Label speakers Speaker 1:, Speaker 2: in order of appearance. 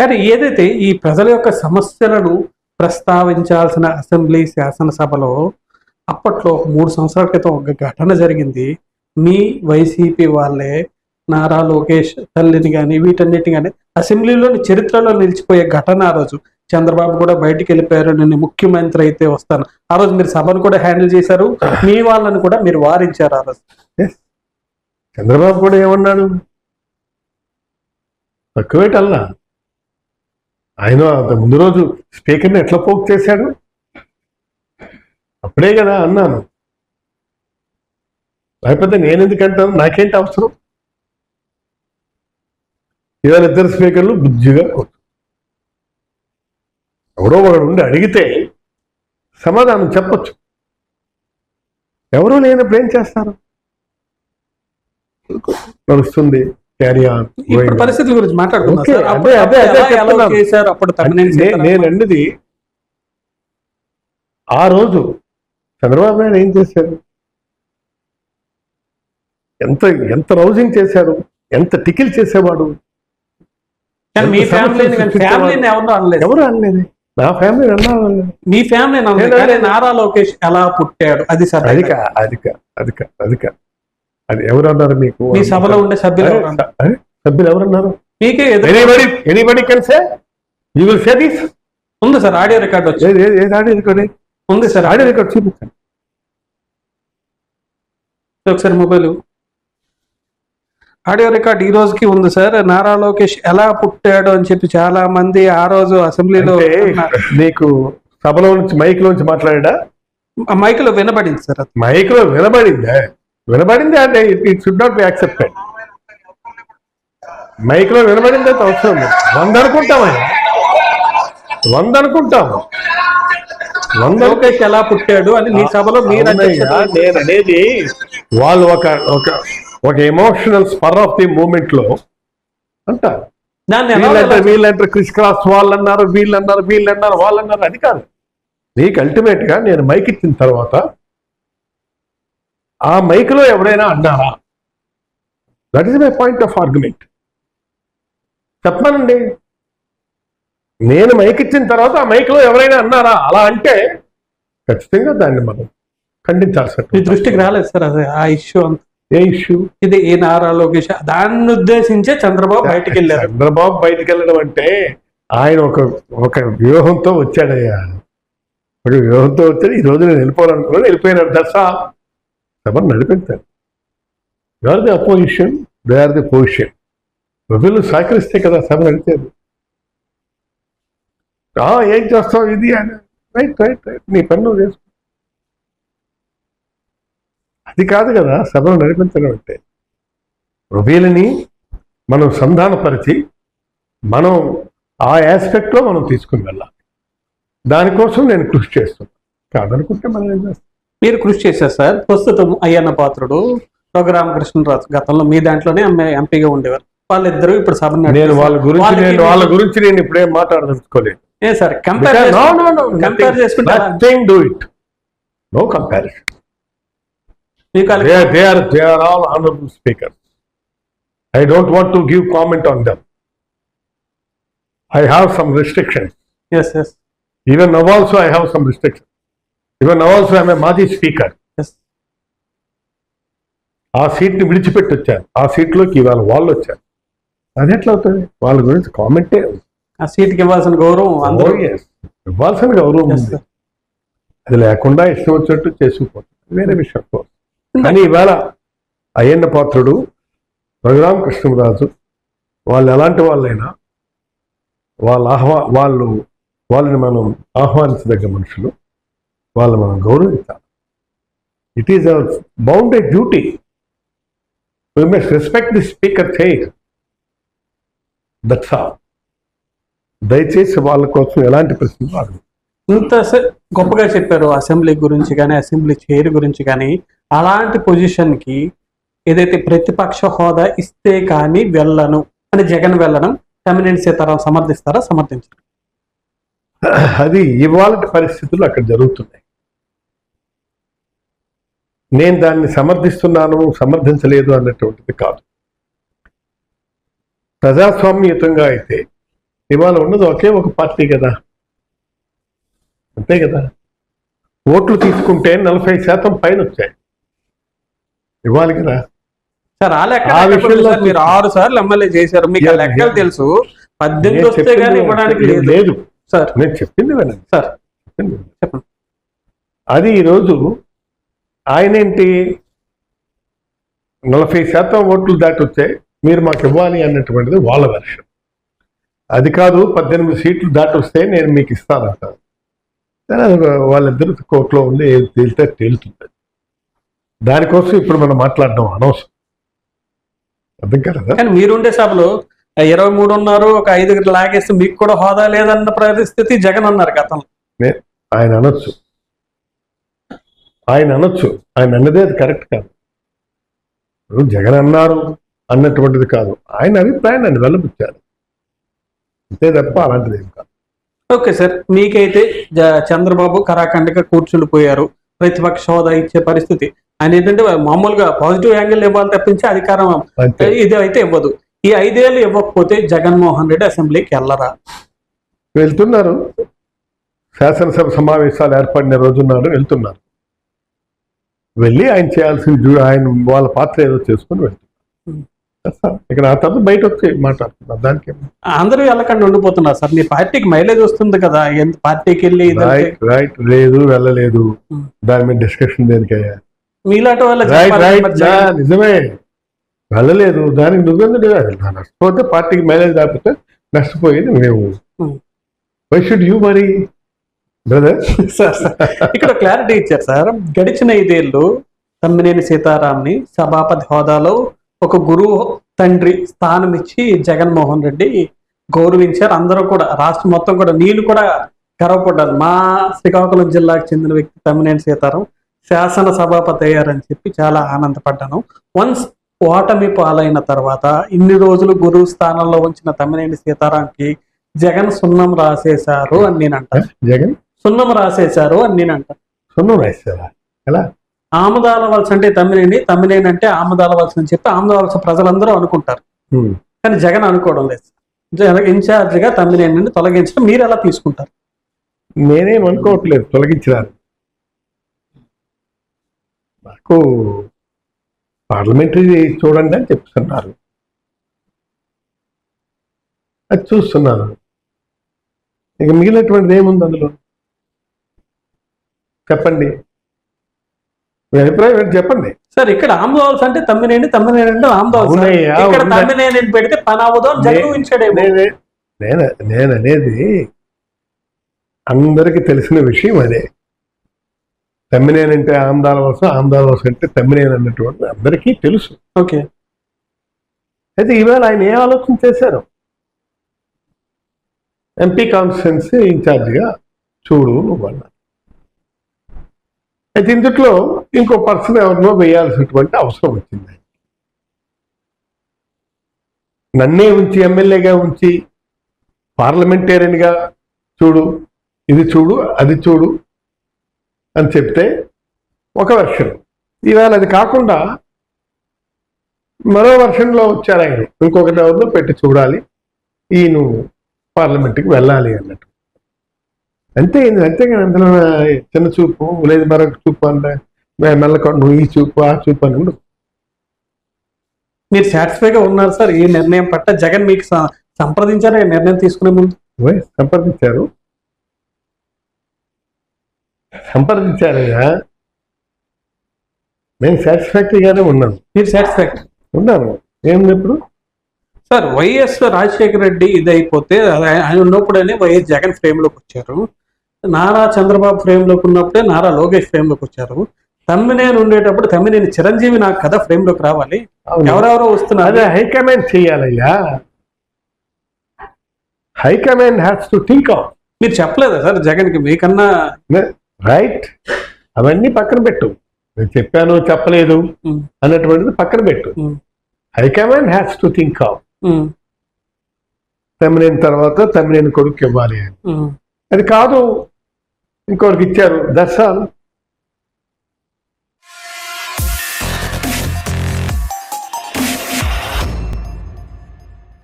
Speaker 1: కానీ ఏదైతే ఈ ప్రజల యొక్క సమస్యలను ప్రస్తావించాల్సిన అసెంబ్లీ శాసనసభలో అప్పట్లో మూడు సంవత్సరాల క్రితం ఒక ఘటన జరిగింది. మీ వైసీపీ వాళ్ళే నారా లోకేష్ తల్లిని కానీ వీటన్నిటిని కానీ అసెంబ్లీలోని చరిత్రలో నిలిచిపోయే ఘటన ఆ రోజు. చంద్రబాబు కూడా బయటికి వెళ్ళిపోయారు. నేను ముఖ్యమంత్రి అయితే వస్తాను. ఆ రోజు మీరు సభను కూడా హ్యాండిల్ చేశారు. మీ వాళ్ళని కూడా మీరు వారించారు ఆ రోజు.
Speaker 2: చంద్రబాబు కూడా ఏమన్నాడు? తక్కువేటల్లా. ఆయన అంత ముందు రోజు స్పీకర్ని ఎట్లా పోక్ చేశాడు? అప్పుడే కదా అన్నాను. లేకపోతే నేను ఎందుకంటాను నాకేంటి అవసరం? ఇవాళ ఇద్దరు స్పీకర్లు బుద్ధిగా కొట్టు ఎవరో ఒకడు ఉండి అడిగితే సమాధానం చెప్పచ్చు. ఎవరూ లేనప్పుడు ఏం చేస్తారు? నడుస్తుంది. క్యారీ ఆన్
Speaker 1: ఇప్పుడు పరిస్థితుల గురించి సీతారామన్
Speaker 2: నేను అన్నది ఆ రోజు చంద్రబాబు నాయుడు ఏం చేశారు? ఎంత ఎంత రౌజింగ్ చేశారు? ఎంత టికిల్ చేసేవాడు?
Speaker 1: ఎవరు అనలేదు?
Speaker 2: నా ఫ్యామిలీ.
Speaker 1: మీ కానీ నారా లోకేష్ ఎలా పుట్టాడు? అది సార్
Speaker 2: అది కా అది కా అది ఎవరు అన్నారు మీకు?
Speaker 1: మీ సభలో ఉండే సభ్యులు
Speaker 2: అరే,
Speaker 1: ఎవరు అన్నారు?
Speaker 2: సభ్యులు
Speaker 1: మీకే
Speaker 2: anybody anybody can say you will say this
Speaker 1: ఉంది సార్ ఆడియో రికార్డ్ వచ్చి.
Speaker 2: ఏది ఆడియో రికార్డ్?
Speaker 1: ఉంది సార్
Speaker 2: ఆడియో రికార్డ్ చూపించండి.
Speaker 1: ఒకసారి మొబైల్. ఆడియో రికార్డ్ ఈ రోజుకి ఉంది సార్. నారా లోకేష్ ఎలా పుట్టాడు అని చెప్పి చాలా మంది ఆ రోజు అసెంబ్లీలో
Speaker 2: నీకు సభలో నుంచి మైక్ లోంచి మాట్లాడా?
Speaker 1: మైక్లో వినబడింది సార్
Speaker 2: మైక్లో వినబడిందే? వినబడింది అంటే it should not be accepted మైక్లో వినబడింది అయితే అవసరం లేదు. వంద అనుకుంటామయ్యా వంద అనుకుంటాము వంద అనుకుంటాం.
Speaker 1: లోకేష్ ఎలా పుట్టాడు అని మీ సభలో మీరు
Speaker 2: అనేది వాళ్ళు ఒక ఒక ఒక ఎమోషనల్ స్పర్ ఆఫ్ ది మూమెంట్లో అంటారు.
Speaker 1: ఎలా
Speaker 2: వీళ్ళంటారు వీళ్ళంటారు క్రిస్ క్రాస్ వాళ్ళు అన్నారు వీళ్ళు అన్నారు వీళ్ళు అన్నారు వాళ్ళు అన్నారు అది కాదు. నీకు అల్టిమేట్గా నేను మైక్ ఇచ్చిన తర్వాత ఆ మైక్లో ఎవరైనా అన్నారా? That is my point of argument చెప్పానండి. నేను మైక్ ఇచ్చిన తర్వాత ఆ మైక్లో ఎవరైనా అన్నారా? అలా అంటే ఖచ్చితంగా దాన్ని మనం ఖండించాల్సి
Speaker 1: మీ దృష్టికి రాలేదు సార్ అది ఆ ఇష్యూ అంతా.
Speaker 2: ఏ ఇష్యూ
Speaker 1: ఇది ఏ నారా లోకేష్ దాన్ని ఉద్దేశించే చంద్రబాబు బయటికి వెళ్ళారు.
Speaker 2: చంద్రబాబు బయటికి వెళ్ళడం అంటే ఆయన ఒక ఒక వ్యూహంతో వచ్చాడయ్యా. ఒక వ్యూహంతో వచ్చాడు. ఈ రోజు నేను వెళ్ళిపోవాలనుకున్నాను. వెళ్ళిపోయినాడు. దర్శా సభను నడిపించారు they are the opposition they are the position వీళ్ళు సహకరిస్తే కదా సభ నడిచేది ఏం చేస్తావు ఇది అని. రైట్ రైట్ రైట్ నీ పనులు చేసుకో. అది కాదు కదా సభను నడిపించడం అంటే. వీళ్ళని మనం సంధానపరిచి మనం ఆ యాస్పెక్ట్లో మనం తీసుకుని వెళ్ళాలి. దానికోసం నేను కృషి చేస్తున్నాను కాదనుకుంటే మనం ఏం చేస్తాం?
Speaker 1: మీరు కృషి చేశారు సార్ ప్రస్తుతం అయ్యన్న పాత్రుడు రఘురామకృష్ణరాజు గతంలో మీ దాంట్లోనే ఎంపీగా ఉండేవారు వాళ్ళిద్దరూ ఇప్పుడు సభ
Speaker 2: నేను వాళ్ళ గురించి నేను వాళ్ళ గురించి నేను ఇప్పుడేం మాట్లాడదలుచుకోలేదు
Speaker 1: ఏ సార్ కంపేర్ కంపేర్ చేసుకుంటే
Speaker 2: డూ ఇట్ నో కంపారిజన్
Speaker 1: మీకు
Speaker 2: speakers. I don't want to give comment on them. I have some restrictions.
Speaker 1: Yes yes
Speaker 2: Even now also I have some restrictions. Am a Maji speaker.
Speaker 1: Yes
Speaker 2: ఆ సీట్ని విడిచిపెట్టి వచ్చాను ఆ సీట్లోకి ఇవాళ వాళ్ళు వచ్చారు అది ఎట్లా అవుతుంది? వాళ్ళ గురించి కామెంటే
Speaker 1: ఆ సీట్కి ఇవ్వాల్సిన గౌరవం అందరూ.
Speaker 2: ఇవ్వాల్సిన గౌరవం ఉంది. అది లేకుండా ఇష్టం వచ్చినట్టు చేసుకుపోతుంది వేరే విషయం course. కానీ ఈవేళ అయ్యన్న పాత్రుడు రఘురామ కృష్ణరాజు వాళ్ళు ఎలాంటి వాళ్ళైనా వాళ్ళ ఆహ్వా వాళ్ళు వాళ్ళని మనం ఆహ్వానించదగ్గ మనుషులు. వాళ్ళు మనం గౌరవించాలి. It is our a duty we must respect the speaker chair that's all దయచేసి వాళ్ళ కోసం ఎలాంటి ప్రశ్నలు అడగదు
Speaker 1: ఇంత గొప్పగా చెప్పారు అసెంబ్లీ గురించి కానీ అసెంబ్లీ చైర్ గురించి కానీ అలాంటి పొజిషన్కి ఏదైతే ప్రతిపక్ష హోదా ఇస్తే కానీ వెళ్ళను. అని జగన్ వెళ్ళడం తమ్మినేని సీతారాం సమర్థిస్తారా? సమర్థించారు.
Speaker 2: అది ఇవాళ పరిస్థితులు అక్కడ జరుగుతున్నాయి. నేను దాన్ని సమర్థిస్తున్నాను సమర్థించలేదు అన్నటువంటిది కాదు. ప్రజాస్వామ్యయుతంగా అయితే ఇవాళ ఉన్నది ఒకే ఒక పార్టీ కదా. అంతే కదా. ఓట్లు తీసుకుంటే నలభై శాతం పైన వచ్చాయి ఇవ్వాలి కదా.
Speaker 1: సార్ ఆ లెక్క మీరు ఆరు సార్లు ఎమ్మెల్యే చేశారు. మీకు లెక్కలు. తెలుసు. పద్దెనిమిది వస్తే గానీ ఇవ్వడానికి లేదు. సార్.
Speaker 2: నేను చెప్పింది వినండి.
Speaker 1: సార్.
Speaker 2: చెప్పింది.
Speaker 1: చెప్పండి.
Speaker 2: అది ఈరోజు ఆయన ఏంటి నలభై శాతం ఓట్లు దాటి వచ్చాయి మీరు మాకు ఇవ్వాలి అన్నటువంటిది వాళ్ళ వెర్షన్ అది కాదు పద్దెనిమిది సీట్లు దాటి వస్తే నేను మీకు ఇస్తానంటారు కానీ వాళ్ళిద్దరు కోర్టులో ఉండి ఏది తేలితే తేలుతుంది. దానికోసం ఇప్పుడు మనం మాట్లాడడం అనవసరం. అర్థం కదా
Speaker 1: కానీ మీరుండే సభలో ఇరవై మూడు ఉన్నారు ఒక ఐదుగురు లాగేస్తే మీకు కూడా హోదా లేదన్న పరిస్థితి జగన్ అన్నారు గతంలో.
Speaker 2: ఆయన అనొచ్చు. ఆయన అనొచ్చు. ఆయన అన్నదే అది కరెక్ట్ కాదు. ఇప్పుడు జగన్ అన్నారు అన్నటువంటిది కాదు. ఆయన అభిప్రాయాన్ని ఆయన వెళ్ళబుచ్చారు అంతే తప్ప అలాంటిది ఏం కాదు.
Speaker 1: ఓకే సార్ మీకైతే చంద్రబాబు కరాఖండగా కూర్చుండిపోయారు. ప్రతిపక్ష హోదా ఇచ్చే పరిస్థితి. ఆయన ఏంటంటే మామూలుగా పాజిటివ్ యాంగిల్ ఇవ్వాలి తప్పించి అధికారం ఇది అయితే ఇవ్వదు. ఈ ఐదేళ్ళు ఇవ్వకపోతే జగన్మోహన్ రెడ్డి అసెంబ్లీకి వెళ్ళరా?
Speaker 2: వెళ్తున్నారు. శాసనసభ సమావేశాలు ఏర్పడిన రోజున్నారు వెళ్తున్నారు. వెళ్ళి ఆయన చేయాల్సిన ఆయన వాళ్ళ పాత్ర ఏదో చేసుకుని వెళ్తున్నారు. ఇక్కడ ఆ తర్వాత బయట వచ్చి మాట్లాడుతున్నారు. దానికి?
Speaker 1: అందరూ వెళ్ళకుండా ఉండిపోతున్నారు సార్. మీ పార్టీకి మైలేజ్ వస్తుంది కదా. ఎంత పార్టీకి వెళ్ళి
Speaker 2: రైట్ రైట్ లేదు వెళ్ళలేదు. దాని మీద డిస్కషన్ దేనికయ్యా?
Speaker 1: మీలాంటి వాళ్ళ
Speaker 2: నిజమే. వెళ్ళలేదు. దానికి నువ్వెందుకు నష్టపోతే పార్టీకి మైలేజ్ కాకపోతే నష్టపోయేది మేము. వై షుడ్ యూ మరి బ్రదర్
Speaker 1: సార్ ఇక్కడ క్లారిటీ ఇచ్చారు సార్. గడిచిన ఐదేళ్ళు తమ్మినేని సీతారాంని సభాపతి హోదాలో ఒక గురువు తండ్రి స్థానం ఇచ్చి జగన్మోహన్ రెడ్డి గౌరవించారు. అందరూ కూడా రాష్ట్రం మొత్తం కూడా నేను కూడా గర్వపడ్డాను. మా శ్రీకాకుళం జిల్లాకు చెందిన వ్యక్తి తమ్మినేని సీతారాం శాసన సభాపతి అయ్యారని చెప్పి చాలా ఆనందపడ్డాను. వన్స్ ఓటమి పాలైన తర్వాత ఇన్ని రోజులు గురువు స్థానంలో ఉంచిన తమ్మినేని సీతారాంకి జగన్ సున్నం రాసేశారు అని నేను అంటాను
Speaker 2: జగన్?
Speaker 1: సున్నం రాసేశారు అని నేను అంటాను
Speaker 2: సున్నం రాశారా ఎలా?
Speaker 1: ఆమదాల వలస అంటే తమ్మినేని తమ్మినేని అంటే ఆమదాల వలస అని చెప్పి ఆమదాల వలస ప్రజలందరూ అనుకుంటారు. కానీ జగన్ అనుకోవడం లేదు. జగన్ ఇన్ఛార్జ్గా తమ్మినేని తొలగించడం మీరు ఎలా తీసుకుంటారు?
Speaker 2: నేనేం అనుకోవట్లేదు తొలగించినారు నాకు పార్లమెంటరీ చూడండి అని చెప్తున్నారు. అది చూస్తున్నాను ఇక మిగిలినటువంటిది ఏముంది అందులో? చెప్పండి. మీ అభిప్రాయం ఏంటి? చెప్పండి.
Speaker 1: సార్ ఇక్కడ ఆమదాల వలస అంటే తమ్మినేని తమ్మినేని అంటే ఆమదాల వలస
Speaker 2: అవునయ్యా,
Speaker 1: ఇక్కడ
Speaker 2: ఉందా?
Speaker 1: తమ్మినేని పెడితే పని అవ్వదు
Speaker 2: నేనే నేను నేను అనేది అందరికీ తెలిసిన విషయం అదే. తమ్మినేనంటే ఆందాల వలస ఆందాల వలస అంటే తమ్మినేని అన్నటువంటి అందరికీ తెలుసు.
Speaker 1: ఓకే.
Speaker 2: అయితే ఈవేళ ఆయన ఏ ఆలోచన చేశారు? ఎంపీ కాన్స్టిట్యున్సీ ఇన్ఛార్జిగా చూడు నువ్వు అన్నారు అయితే ఇందుట్లో ఇంకో పర్సన్ ఎవరినో వేయాల్సినటువంటి అవసరం వచ్చింది. నన్నే ఉంచి ఎమ్మెల్యేగా ఉంచి పార్లమెంటేరియన్గా చూడు ఇది చూడు అది చూడు అని చెప్తే ఒక వెర్షన్ ఈవేళ అది కాకుండా మరో వర్షన్లో వచ్చారు ఆయన. ఇంకొకటి ఎవరిలో పెట్టి చూడాలి. ఈ నువ్వు పార్లమెంట్కి వెళ్ళాలి అన్నట్టు. అంతే అంతేగాని అందులో చిన్న చూపు లేదు మరొక చూపు అంటే మెల్లకొండ నువ్వు ఈ చూపు ఆ చూపు అని ఉండదు.
Speaker 1: మీరు సాటిస్ఫైగా ఉన్నారు సార్. ఈ నిర్ణయం పట్ల జగన్ మీకు సంప్రదించారా? నిర్ణయం తీసుకునే ముందు?
Speaker 2: సంప్రదించారు. సంప్రదించారయ్యా. నేను సాటిస్ఫాక్టరీగానే ఉన్నాను
Speaker 1: మీరు సాటిస్ఫాక్ట్
Speaker 2: ఉన్నాను ఏముంది ఇప్పుడు?
Speaker 1: సార్ వైఎస్ రాజశేఖర రెడ్డి ఇది అయిపోతే అది ఆయన ఉన్నప్పుడనే వైఎస్ జగన్ ఫ్రేమ్లోకి వచ్చారు. నారా చంద్రబాబు ఫ్రేమ్లోకి ఉన్నప్పుడే నారా లోకేష్ ఫ్రేమ్లోకి వచ్చారు. తమ్మినేని ఉండేటప్పుడు తమ్మినేని చిరంజీవి నాకు కథ ఫ్రేమ్లోకి రావాలి. ఎవరెవరో వస్తున్నారు?
Speaker 2: అదే high command చేయాలయ్యా. High command has to think of.
Speaker 1: మీరు చెప్పలేదా సార్ జగన్కి మీకన్నా
Speaker 2: రైట్? అవన్నీ పక్కన పెట్టు. నేను చెప్పాను చెప్పలేదు అన్నటువంటిది పక్కన పెట్టు. High command has to think of.
Speaker 1: Um,
Speaker 2: Tammineni తర్వాత తమ్మినేని కొడుకు ఇవ్వాలి అని. అది కాదు ఇంకొకరికి ఇచ్చారు దర్శాలు